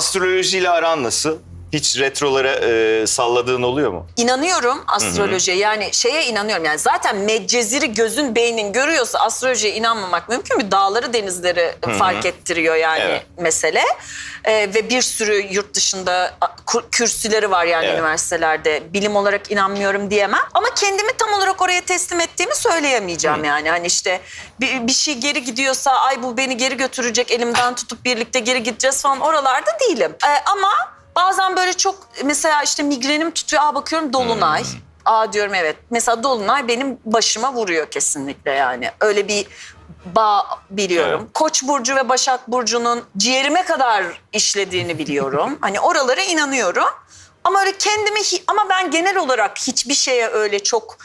Astrolojiyle aran nasıl? Hiç retrolara e, salladığın oluyor mu? İnanıyorum astrolojiye yani şeye inanıyorum yani zaten medceziri gözün beynin görüyorsa astrolojiye inanmamak mümkün mü? Dağları denizleri fark ettiriyor yani Evet. mesele. Ee, ve bir sürü yurt dışında a, kur- kürsüleri var yani Evet. üniversitelerde. Bilim olarak inanmıyorum diyemem ama kendimi tam olarak oraya teslim ettiğimi söyleyemeyeceğim yani. Hani işte bir, bir şey geri gidiyorsa ay bu beni geri götürecek elimden tutup birlikte geri gideceğiz falan oralarda değilim. Ee, ama bazen böyle çok mesela işte migrenim tutuyor aa bakıyorum dolunay. Aa diyorum evet. Mesela Dolunay benim başıma vuruyor kesinlikle yani. Öyle bir bağ biliyorum. Evet. Koç burcu ve Başak burcunun ciğerime kadar işlediğini biliyorum. hani oralara inanıyorum. Ama öyle kendimi ama ben genel olarak hiçbir şeye öyle çok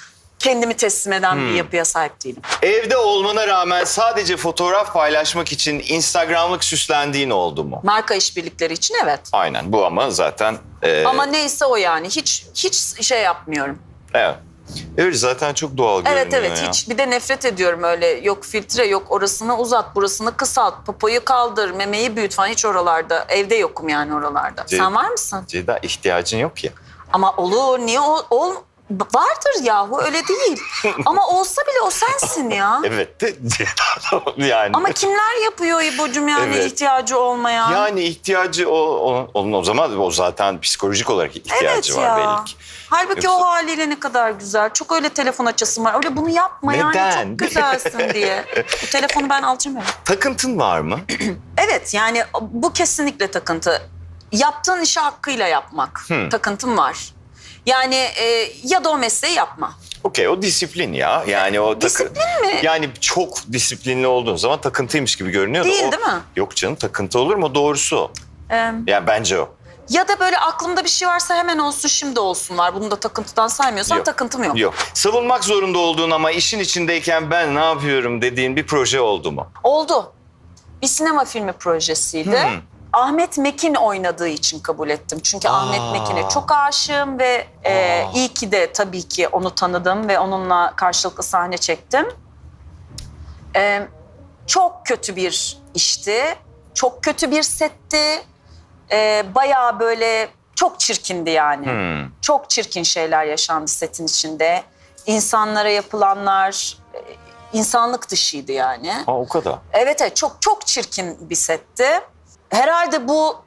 kendimi teslim eden bir yapıya sahip değilim. Evde olmana rağmen sadece fotoğraf paylaşmak için Instagram'lık süslendiğin oldu mu? Marka işbirlikleri için evet. Aynen bu ama zaten... e, Ama neyse o yani hiç hiç şey yapmıyorum. Evet. Evet zaten çok doğal görünüyor Evet evet ya. hiç bir de nefret ediyorum öyle yok filtre yok orasını uzat burasını kısalt popoyu kaldır memeyi büyüt falan hiç oralarda evde yokum yani oralarda. Ce- Sen var mısın? Ceyda ihtiyacın yok ya. Ama olur niye ol, ol vardır yahu öyle değil. Ama olsa bile o sensin ya. Evet de yani. Ama kimler yapıyor İbo'cum yani Evet. ihtiyacı olmayan? Yani ihtiyacı o, o, onun o zaman o zaten psikolojik olarak ihtiyacı evet var ya. belli ki. Halbuki Yoksa- o haliyle ne kadar güzel. Çok öyle telefon açasın var. Öyle bunu yapma yani Neden? çok güzelsin diye. Bu telefonu ben alacağım. Takıntın var mı? Evet yani bu kesinlikle takıntı. Yaptığın işi hakkıyla yapmak. Takıntım var. Yani e, ya da o mesleği yapma. Okey o disiplin ya. Yani o takı- Disiplin mi? Yani çok disiplinli olduğun zaman takıntıymış gibi görünüyor da Değil, o- değil mi? Yok canım takıntı olur mu? Doğrusu o. Ee, Yani bence o. ya da böyle aklımda bir şey varsa hemen olsun şimdi olsun var. Bunu da takıntıdan saymıyorsan Yok. takıntım yok. Yok. Savunmak zorunda olduğun ama işin içindeyken ben ne yapıyorum dediğin bir proje oldu mu? Oldu. Bir sinema filmi projesiydi. Hmm. Ahmet Mekin oynadığı için kabul ettim. Çünkü Ahmet Mekin'e çok aşığım ve e, Aa. iyi ki de tabii ki onu tanıdım ve onunla karşılıklı sahne çektim. E, çok kötü bir işti. Çok kötü bir setti. E, bayağı böyle çok çirkindi yani. Hmm. Çok çirkin şeyler yaşandı setin içinde. İnsanlara yapılanlar e, insanlık dışıydı yani. Ha o kadar. Evet evet çok çok çirkin bir setti. Herhalde bu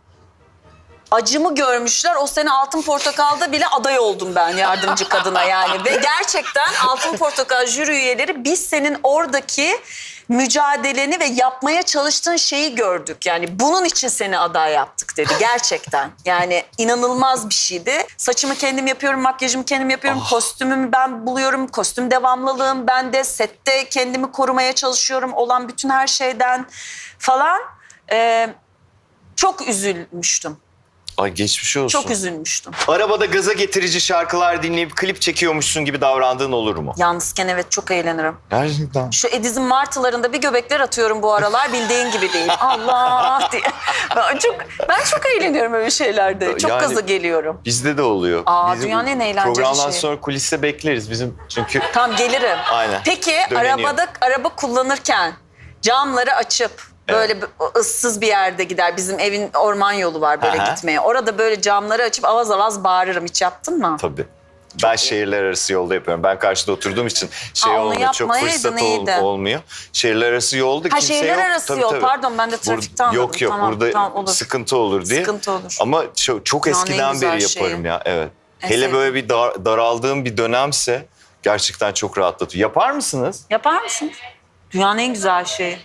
acımı görmüşler. O sene Altın Portakal'da bile aday oldum ben yardımcı kadına yani. Ve gerçekten Altın Portakal jüri üyeleri biz senin oradaki mücadeleni ve yapmaya çalıştığın şeyi gördük. Yani bunun için seni aday yaptık dedi gerçekten. Yani inanılmaz bir şeydi. Saçımı kendim yapıyorum, makyajımı kendim yapıyorum, kostümümü ben buluyorum, kostüm devamlılığım ben de sette kendimi korumaya çalışıyorum olan bütün her şeyden falan. Ee, çok üzülmüştüm. Ay geçmiş olsun. Çok üzülmüştüm. Arabada gaza getirici şarkılar dinleyip klip çekiyormuşsun gibi davrandığın olur mu? Yalnızken evet çok eğlenirim. Gerçekten. Şu Ediz'in martılarında bir göbekler atıyorum bu aralar bildiğin gibi değil. Allah diye. Ben çok, ben çok eğleniyorum öyle şeylerde. Çok Yani- gaza geliyorum. Bizde de oluyor. Aa, Bizim dünyanın en eğlenceli Programdan şeyi. sonra kuliste bekleriz bizim çünkü Tamam gelirim. Aynen. Peki Döneniyor. arabada araba kullanırken camları açıp böyle bir- ıssız bir yerde gider. Bizim evin orman yolu var böyle Aha. gitmeye. Orada böyle camları açıp avaz avaz bağırırım. Hiç yaptın mı? tabii. Ben şehirler arası yolda yapıyorum. Ben karşıda oturduğum için şey onu olmuyor. Çok yapmayaydın, fırsat ol- iyiydi. olmuyor. Şehirler arası yolda Ha kimse şehirler yok. arası Tabii, yol. tabii. Pardon ben de Bur- trafikte anladım. Yok yok Tamam, burada tamam, olur. sıkıntı olur diye. Sıkıntı olur. Ama çok, çok en eskiden güzel beri şeyi. yaparım ya. Evet. En Hele sevdiğim. böyle bir dar- daraldığım bir dönemse gerçekten çok rahatlatıyor. Yapar mısınız? Yapar mısın? Dünyanın en güzel şeyi.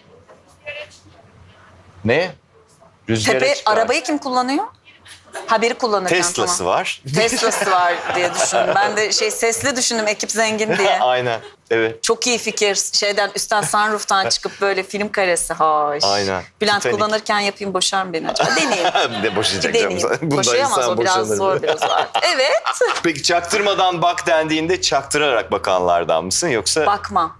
Ne? Rüzgara Tepe çıkar. arabayı kim kullanıyor? Haberi kullanırken Tesla'sı tamam. var. Tesla'sı var diye düşündüm. Ben de şey sesli düşündüm ekip zengin diye. Aynen. Evet. Çok iyi fikir. Şeyden üstten sunroof'tan çıkıp böyle film karesi. Hoş. Aynen. Bülent Titanic. kullanırken yapayım boşar mı beni acaba? Deneyeyim. ne Bir boşayacak canım. deneyeyim. Bundan Boşayamaz insan o biraz boşanır. zor biraz var. Evet. Peki çaktırmadan bak dendiğinde çaktırarak bakanlardan mısın yoksa? Bakma.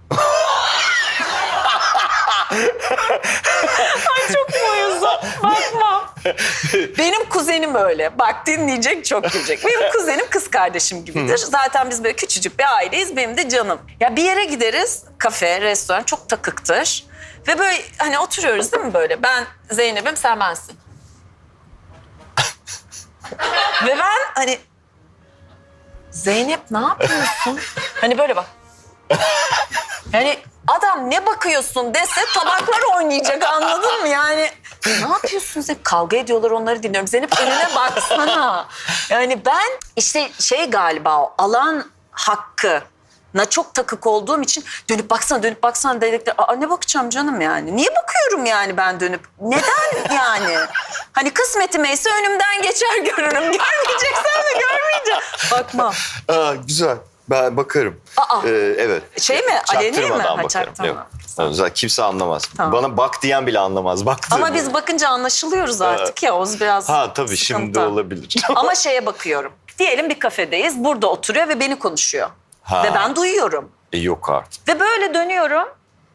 Ay çok boyuzum. Bakma. Benim kuzenim öyle. Bak dinleyecek çok gülecek. Benim kuzenim kız kardeşim gibidir. Zaten biz böyle küçücük bir aileyiz. Benim de canım. Ya bir yere gideriz. Kafe, restoran çok takıktır. Ve böyle hani oturuyoruz değil mi böyle? Ben Zeynep'im sen bensin. Ve ben hani Zeynep ne yapıyorsun? hani böyle bak. Yani adam ne bakıyorsun dese tabaklar oynayacak anladın mı? Yani ne yapıyorsun Zeynep? Kavga ediyorlar onları dinliyorum. Zeynep önüne baksana. Yani ben işte şey galiba o alan hakkı na çok takık olduğum için dönüp baksana dönüp baksana dedikleri Aa, ne bakacağım canım yani? Niye bakıyorum yani ben dönüp? Neden yani? Hani kısmetime ise önümden geçer görürüm. Görmeyeceksen de görmeyeceğim. Bakma. Aa, güzel. Ben bakarım. Aa. Ee, evet. Şey mi, aleni mi? Ha, bakarım. Yok. Zaten kimse anlamaz. Tamam. Bana bak diyen bile anlamaz. Baktığımı. Ama biz bakınca anlaşılıyoruz artık ya. O biraz Ha tabii şimdi sıkıntı. olabilir. Ama şeye bakıyorum. Diyelim bir kafedeyiz. Burada oturuyor ve beni konuşuyor. Ha. Ve ben duyuyorum. E, yok artık. Ve böyle dönüyorum.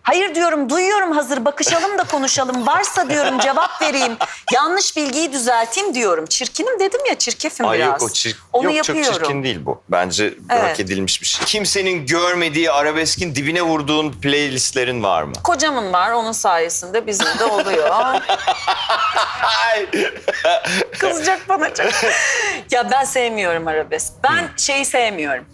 Hayır diyorum duyuyorum hazır bakışalım da konuşalım. Varsa diyorum cevap vereyim. Yanlış bilgiyi düzelteyim diyorum. Çirkinim dedim ya çirkefim Ay biraz. yok o çirkin. Onu yok yapıyorum. çok çirkin değil bu. Bence hak Evet. edilmiş bir şey. Kimsenin görmediği arabeskin dibine vurduğun playlistlerin var mı? Kocamın var onun sayesinde bizim de oluyor. Ay. Kızacak bana çok. ya ben sevmiyorum arabesk. Ben şeyi sevmiyorum.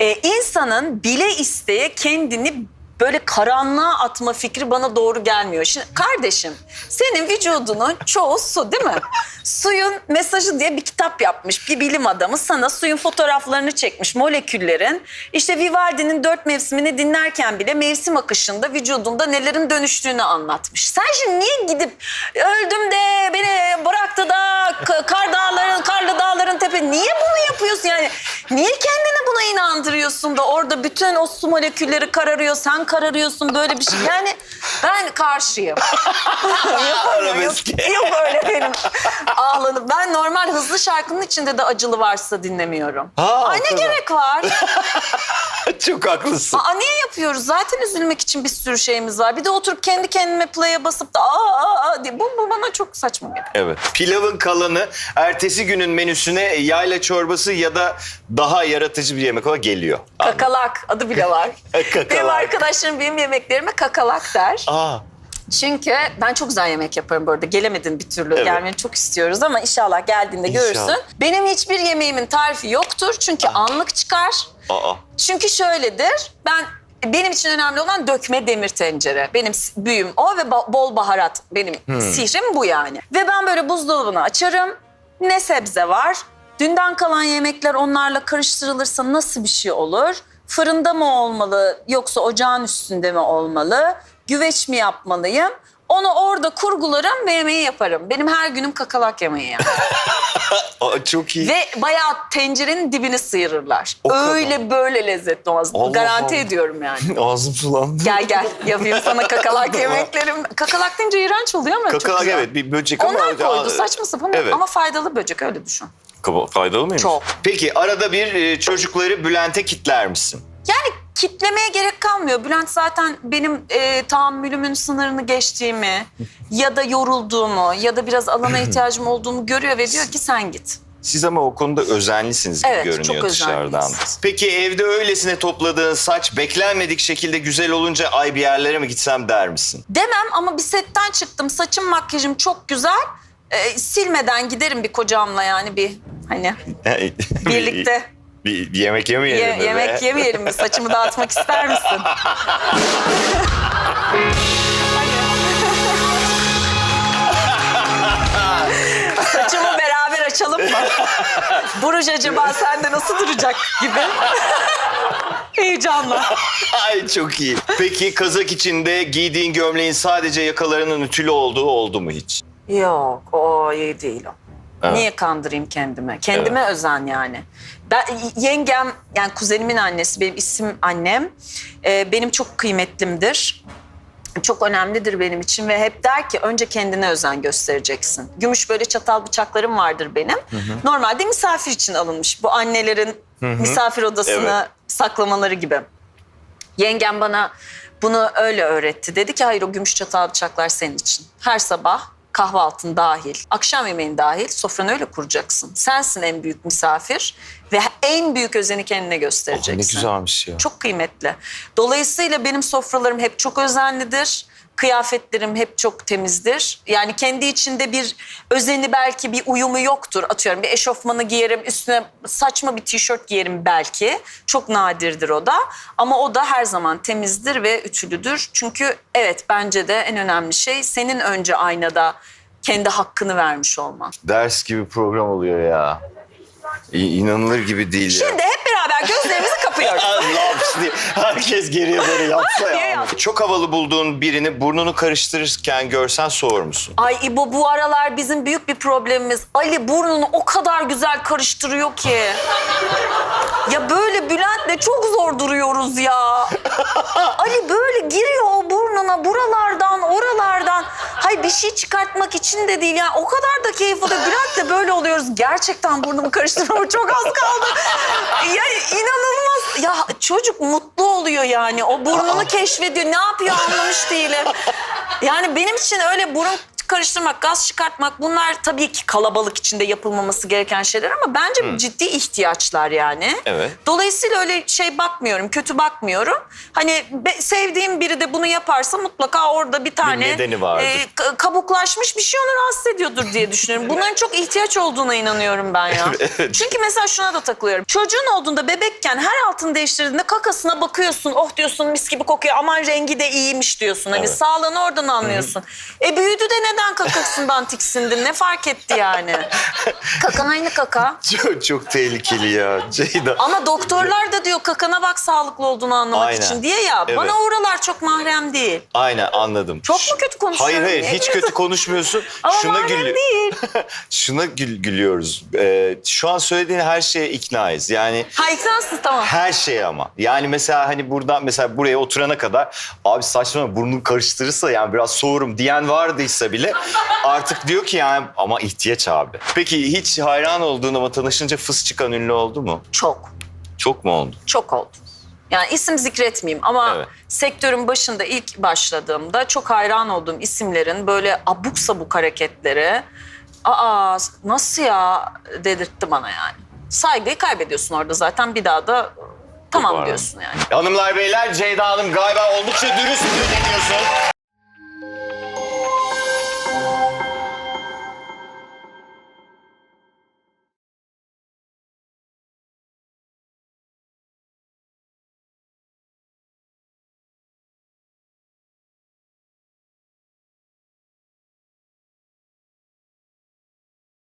Ee, insanın bile isteye kendini böyle karanlığa atma fikri bana doğru gelmiyor. Şimdi kardeşim senin vücudunun çoğu su değil mi? Suyun mesajı diye bir kitap yapmış bir bilim adamı sana suyun fotoğraflarını çekmiş moleküllerin. İşte Vivaldi'nin dört mevsimini dinlerken bile mevsim akışında vücudunda nelerin dönüştüğünü anlatmış. Sen şimdi niye gidip öldüm de beni bıraktı da kar dağların, karlı dağların tepe niye bunu yapıyorsun yani? Niye kendini buna inandırıyorsun da orada bütün o su molekülleri kararıyor, sen kararıyorsun böyle bir şey. Yani ben karşıyım. Arabeske. Yok, yok öyle benim ağlanıp. Ben normal hızlı şarkının içinde de acılı varsa dinlemiyorum. Ha, Ay ne gerek var? çok haklısın. Aa, niye yapıyoruz? Zaten üzülmek için bir sürü şeyimiz var. Bir de oturup kendi kendime play'e basıp da aa, aa, aa diye. Bu, bu bana çok saçma geliyor. Evet. Pilavın kalanı ertesi günün menüsüne yayla çorbası ya da daha yaratıcı bir yemek olarak geliyor. Kakalak adı bile var. Kakalak. Benim arkadaşlarım benim yemeklerime kakalak der. Aa. Çünkü ben çok güzel yemek yaparım bu arada. Gelemedin bir türlü. Evet. Gelmeni çok istiyoruz ama inşallah geldiğinde İnşallah. görürsün. Benim hiçbir yemeğimin tarifi yoktur. Çünkü anlık çıkar. Aa. Çünkü şöyledir. Ben benim için önemli olan dökme demir tencere. Benim büyüm o ve bol baharat. Benim sihrim bu yani. Ve ben böyle buzdolabını açarım. Ne sebze var? Dünden kalan yemekler onlarla karıştırılırsa nasıl bir şey olur? Fırında mı olmalı yoksa ocağın üstünde mi olmalı? Güveç mi yapmalıyım? Onu orada kurgularım ve yemeği yaparım. Benim her günüm kakalak yemeği yani. Aa, çok iyi. Ve bayağı tencerenin dibini sıyırırlar. O kadar. Öyle böyle lezzetli olmaz. Allah Garanti Allah. ediyorum yani. Ağzım sulandı. Gel gel yapayım sana kakalak yemeklerim. Kakalak deyince iğrenç oluyor ama çok Kakalak güzel. evet bir böcek ama... Onlar koydu saçma sapan Evet. ama faydalı böcek öyle düşün. Faydalı mıymış? Çok. Peki arada bir e, çocukları Bülent'e kitler misin? Yani kitlemeye gerek kalmıyor. Bülent zaten benim e, tahammülümün sınırını geçtiğimi ya da yorulduğumu ya da biraz alana ihtiyacım olduğunu görüyor ve diyor ki sen git. Siz ama o konuda özenlisiniz gibi Evet, görünüyor çok dışarıdan. özenliyiz. Peki evde öylesine topladığın saç beklenmedik şekilde güzel olunca ay bir yerlere mi gitsem der misin? Demem ama bir setten çıktım. Saçım makyajım çok güzel. E, silmeden giderim bir kocamla yani bir hani birlikte bir, bir yemek yemeyelim ye- mi be? yemek yemeyelim mi? Saçımı dağıtmak ister misin? Saçımı beraber açalım mı? Buruj acaba sende nasıl duracak gibi. Heyecanla. Ay çok iyi. Peki kazak içinde giydiğin gömleğin sadece yakalarının ütülü olduğu oldu mu hiç? Yok o iyi değil o. Evet. Niye kandırayım kendime? Kendime özen yani. Ben yengem yani kuzenimin annesi benim isim annem. Ee, benim çok kıymetlimdir. Çok önemlidir benim için ve hep der ki önce kendine özen göstereceksin. Gümüş böyle çatal bıçaklarım vardır benim. Normalde misafir için alınmış. Bu annelerin misafir odasına Evet. saklamaları gibi. Yengem bana bunu öyle öğretti. Dedi ki hayır o gümüş çatal bıçaklar senin için. Her sabah kahvaltın dahil, akşam yemeğin dahil sofranı öyle kuracaksın. Sensin en büyük misafir ve en büyük özeni kendine Oh, göstereceksin. ne güzelmiş ya. Çok kıymetli. Dolayısıyla benim sofralarım hep çok özenlidir. Kıyafetlerim hep çok temizdir. Yani kendi içinde bir özeni belki bir uyumu yoktur. Atıyorum bir eşofmanı giyerim, üstüne saçma bir tişört giyerim belki. Çok nadirdir o da. Ama o da her zaman temizdir ve ütülüdür. Çünkü evet bence de en önemli şey senin önce aynada kendi hakkını vermiş olman. Ders gibi program oluyor ya. İ- inanılır gibi değil ya. Şimdi hep beraber gözlerimizi kapıyoruz. Laps diye Herkes geriye doğru yapsa Niye ya. Çok havalı bulduğun birini burnunu karıştırırken görsen soğur musun? Ay İbo bu aralar bizim büyük bir problemimiz. Ali burnunu o kadar güzel karıştırıyor ki. Ya böyle Bülent'le çok zor duruyoruz ya. Ali böyle giriyor o burnuna buralardan oralardan. Hay bir şey çıkartmak için de değil yani o kadar da keyif oluyor. Bülent'le böyle oluyoruz. Gerçekten burnumu karıştırmama çok az kaldı. Ya inanılmaz. Ya çocuk mutlu oluyor yani. O burnunu keşfediyor. Ne yapıyor anlamış değilim. Yani benim için öyle burun karıştırmak, gaz çıkartmak bunlar tabii ki kalabalık içinde yapılmaması gereken şeyler ama bence ciddi ihtiyaçlar yani. Evet. Dolayısıyla öyle şey bakmıyorum, kötü bakmıyorum. Hani be- sevdiğim biri de bunu yaparsa mutlaka orada bir tane nedeni vardır. e, ka- kabuklaşmış bir şey onu rahatsız ediyordur diye düşünüyorum. Bunların çok ihtiyaç olduğuna inanıyorum ben ya. Evet. Çünkü mesela şuna da takılıyorum. Çocuğun olduğunda bebekken her altını değiştirdiğinde kakasına bakıyorsun. Oh diyorsun mis gibi kokuyor. Aman rengi de iyiymiş diyorsun. Hani Evet. sağlığını oradan anlıyorsun. E büyüdü de neden kakasından tiksindin? Ne fark etti yani? Kakan aynı kaka. Çok, çok tehlikeli ya Ceyda. Ama doktorlar da diyor kakana bak sağlıklı olduğunu anlamak Aynen. için diye ya. Evet. Bana oralar çok mahrem değil. Aynen anladım. Çok mu kötü konuşuyorum? Hayır hayır hiç kötü- konuşmuyorsun. Ama Şuna mahrem gülü- değil. Şuna gül- gülüyoruz. Ee, şu an söylediğin her şeye iknayız. Yani Ha iknansız tamam. her şeye ama. Yani mesela hani buradan mesela buraya oturana kadar abi saçmalama burnunu karıştırırsa yani biraz soğurum diyen vardıysa bile artık diyor ki yani ama ihtiyaç abi. Peki hiç hayran olduğun ama tanışınca fıs çıkan ünlü oldu mu? Çok. Çok mu oldu? Çok oldu. Yani isim zikretmeyeyim ama Evet. sektörün başında ilk başladığımda çok hayran olduğum isimlerin böyle abuk sabuk hareketleri aa nasıl ya dedirtti bana yani. Saygıyı kaybediyorsun orada zaten bir daha da tamam Toparlan. diyorsun yani. Hanımlar beyler Ceyda Hanım galiba oldukça dürüst deniyorsun.